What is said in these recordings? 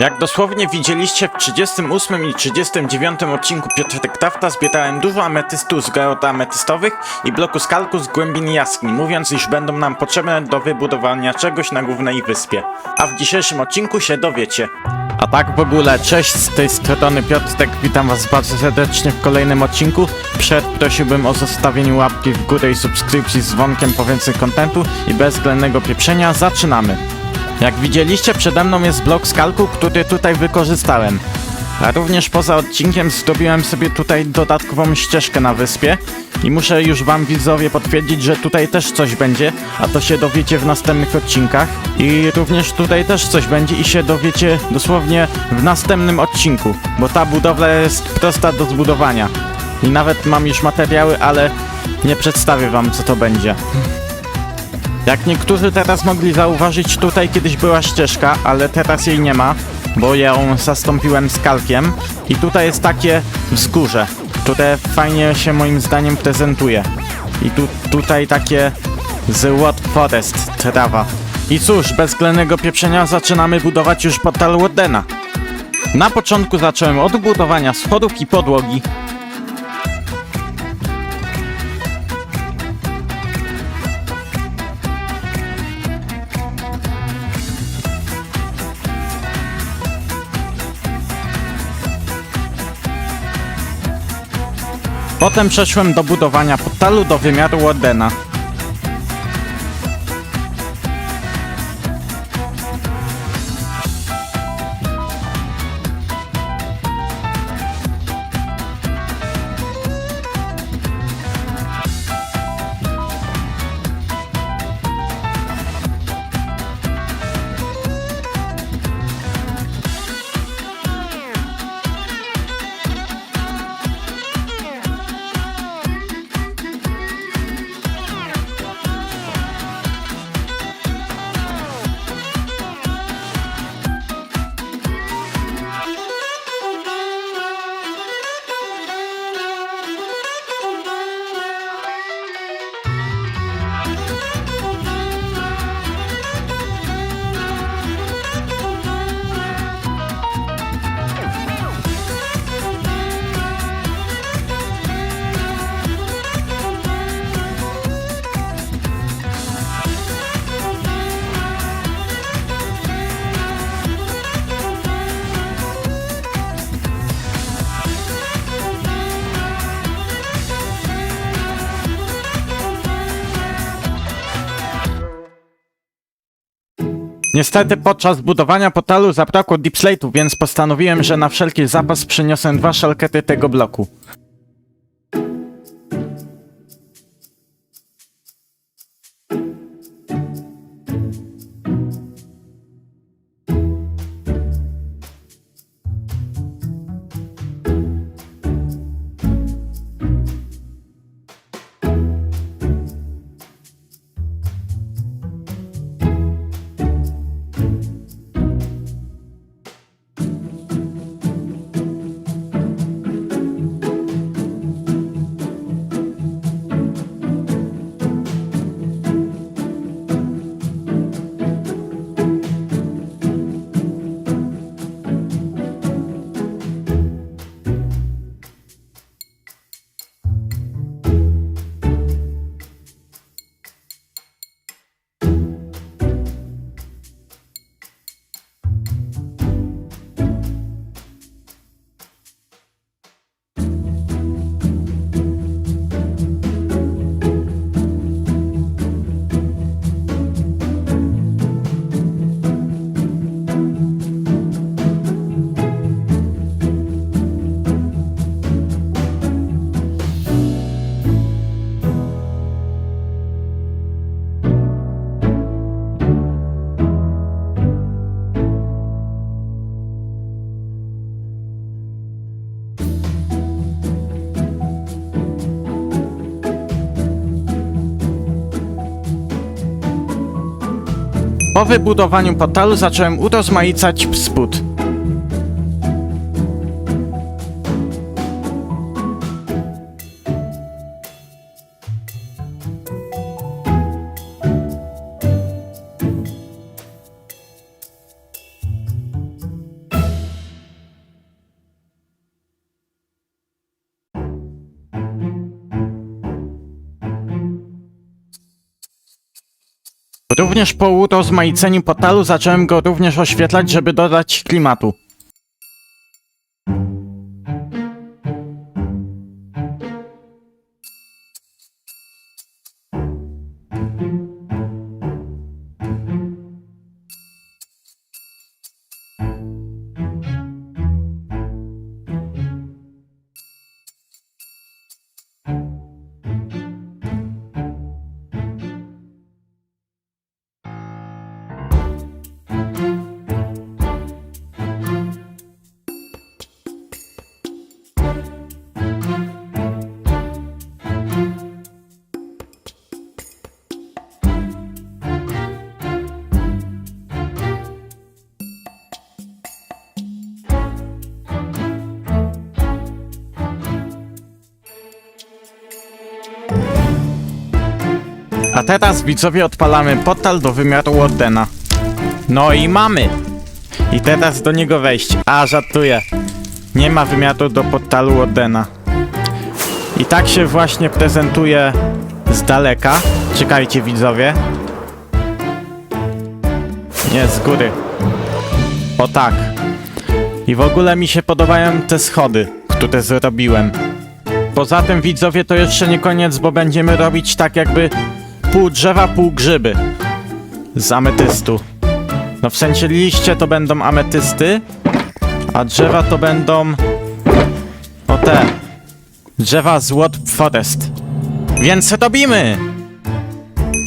Jak dosłownie widzieliście w 38 i 39 odcinku Piotrek Tafta zbierałem dużo ametystu z geot ametystowych i bloku skalku z głębin jaskini, mówiąc iż będą nam potrzebne do wybudowania czegoś na głównej wyspie. A w dzisiejszym odcinku się dowiecie. A tak w ogóle, cześć, z tej strony Piotrek, witam was bardzo serdecznie w kolejnym odcinku. Przed prosiłbym o zostawienie łapki w górę i subskrypcji z dzwonkiem po więcej kontentu i bez względnego pieprzenia zaczynamy. Jak widzieliście, przede mną jest blok skalku, który tutaj wykorzystałem. A również poza odcinkiem zrobiłem sobie tutaj dodatkową ścieżkę na wyspie i muszę już wam widzowie potwierdzić, że tutaj też coś będzie, a to się dowiecie w następnych odcinkach. I również tutaj też coś będzie i się dowiecie dosłownie w następnym odcinku, bo ta budowla jest prosta do zbudowania. I nawet mam już materiały, ale nie przedstawię wam co to będzie. Jak niektórzy teraz mogli zauważyć, tutaj kiedyś była ścieżka, ale teraz jej nie ma, bo ją zastąpiłem skalkiem. I tutaj jest takie wzgórze, które fajnie się moim zdaniem prezentuje. I tu, tutaj takie The What Forest trawa. I cóż, bez względnego pieprzenia zaczynamy budować już portal Wardena. Na początku zacząłem od budowania schodów i podłogi, Potem przeszłem do budowania portalu do wymiaru Wardena. Niestety podczas budowania portalu zabrakło deepslate'u, więc postanowiłem, że na wszelki zapas przyniosę dwa szalkety tego bloku. Po wybudowaniu portalu zacząłem urozmaicać spód. Również po urozmaiceniu portalu zacząłem go również oświetlać, żeby dodać klimatu. A teraz widzowie odpalamy portal do wymiaru Wardena. No i mamy! I teraz do niego wejść. A, żartuję. Nie ma wymiaru do portalu Wardena. I tak się właśnie prezentuje z daleka. Czekajcie widzowie. Nie, z góry. O tak. I w ogóle mi się podobają te schody, które zrobiłem. Poza tym widzowie to jeszcze nie koniec, bo będziemy robić tak jakby pół drzewa, pół grzyby z ametystu. No w sensie liście to będą ametysty, a drzewa to będą o te drzewa z Wood Forest. Więc robimy!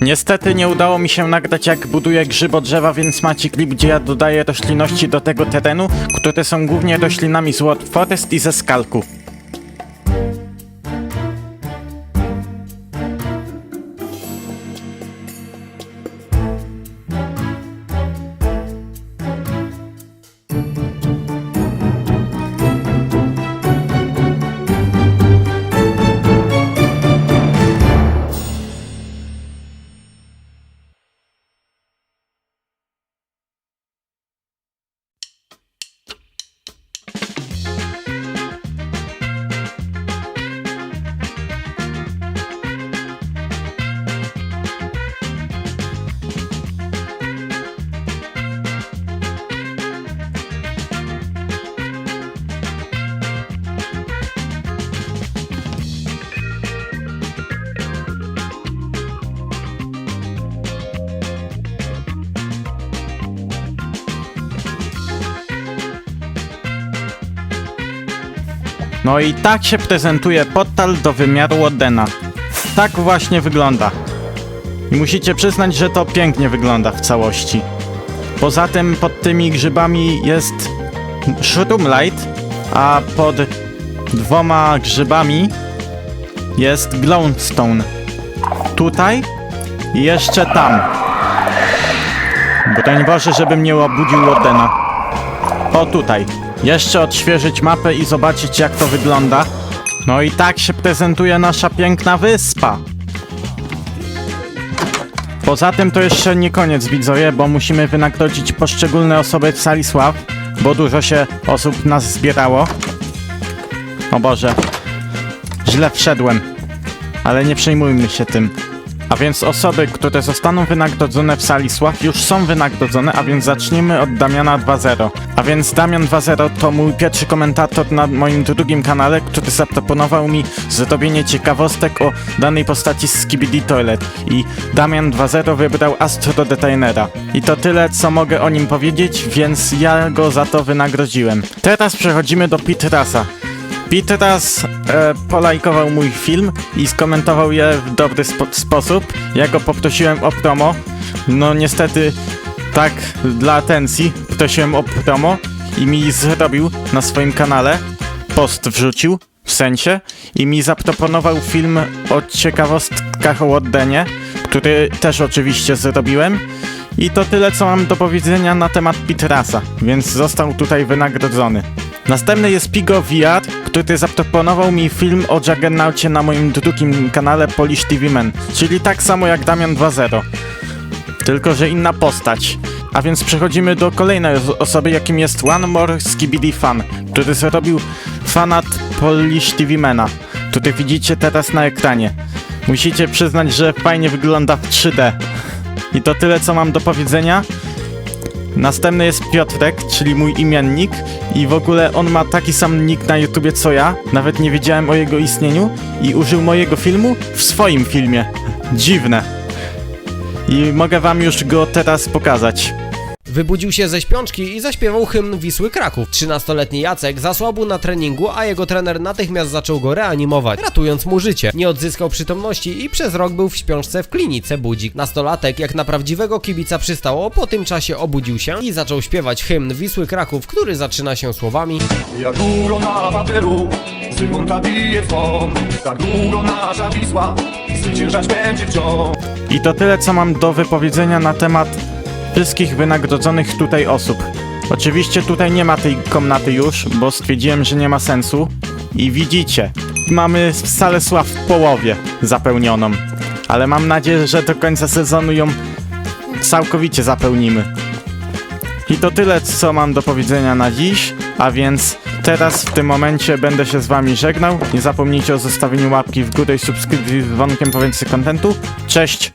Niestety nie udało mi się nagrać jak buduję grzybo drzewa, więc macie klip, gdzie ja dodaję roślinności do tego terenu, które są głównie roślinami z Forest i ze skalku. No i tak się prezentuje portal do wymiaru Wardena. Tak właśnie wygląda. I musicie przyznać, że to pięknie wygląda w całości. Poza tym pod tymi grzybami jest Shroomlight, a pod dwoma grzybami jest Glowstone. Tutaj i jeszcze tam. Broń Boże, żebym nie obudził Wardena. O tutaj. Jeszcze odświeżyć mapę i zobaczyć jak to wygląda. No i tak się prezentuje nasza piękna wyspa. Poza tym to jeszcze nie koniec widzowie, bo musimy wynagrodzić poszczególne osoby w sali sław, bo dużo się osób nas zbierało. O Boże. Źle wszedłem. Ale nie przejmujmy się tym. A więc osoby, które zostaną wynagrodzone w sali sław już są wynagrodzone, a więc zacznijmy od Damiana 2.0. A więc Damian 2.0 to mój pierwszy komentator na moim drugim kanale, który zaproponował mi zrobienie ciekawostek o danej postaci z Skibidi Toilet. I Damian 2.0 wybrał Astro Detainera. I to tyle, co mogę o nim powiedzieć, więc ja go za to wynagrodziłem. Teraz przechodzimy do Pitrasa. Petras e, polajkował mój film i skomentował je w dobry spo sposób. Ja go poprosiłem o promo. No niestety tak dla atencji prosiłem o promo i mi zrobił na swoim kanale. Post wrzucił, w sensie, i mi zaproponował film o ciekawostkach o Wardenie, który też oczywiście zrobiłem. I to tyle, co mam do powiedzenia na temat Petrasa, więc został tutaj wynagrodzony. Następny jest Pigo VR, który zaproponował mi film o Juggernaucie na moim drugim kanale Polish TV Man, czyli tak samo jak Damian 2.0. Tylko, że inna postać. A więc przechodzimy do kolejnej os- osoby, jakim jest One More Skibidi Fan, który zrobił fanat Polish TV Mana, który widzicie teraz na ekranie. Musicie przyznać, że fajnie wygląda w 3D. I to tyle, co mam do powiedzenia. Następny jest Piotrek, czyli mój imiennik i w ogóle on ma taki sam nick na YouTubie co ja, nawet nie wiedziałem o jego istnieniu i użył mojego filmu w swoim filmie. Dziwne. I mogę wam już go teraz pokazać. Wybudził się ze śpiączki i zaśpiewał hymn Wisły Kraków. 13-letni Jacek zasłabł na treningu, a jego trener natychmiast zaczął go reanimować, ratując mu życie. Nie odzyskał przytomności i przez rok był w śpiączce w klinice Budzik. Nastolatek, jak na prawdziwego kibica przystało, po tym czasie obudził się i zaczął śpiewać hymn Wisły Kraków, który zaczyna się słowami Jak długo na Zygmunta bije dzwon Tak długo nasza Wisła Zwyciężać będzie wciąż I to tyle, co mam do wypowiedzenia na temat wszystkich wynagrodzonych tutaj osób. Oczywiście tutaj nie ma tej komnaty już, bo stwierdziłem, że nie ma sensu. I widzicie, mamy salę sław w połowie zapełnioną. Ale mam nadzieję, że do końca sezonu ją całkowicie zapełnimy. I to tyle, co mam do powiedzenia na dziś, a więc teraz w tym momencie będę się z wami żegnał. Nie zapomnijcie o zostawieniu łapki w górę i subskrypcji z dzwonkiem po więcej kontentu. Cześć!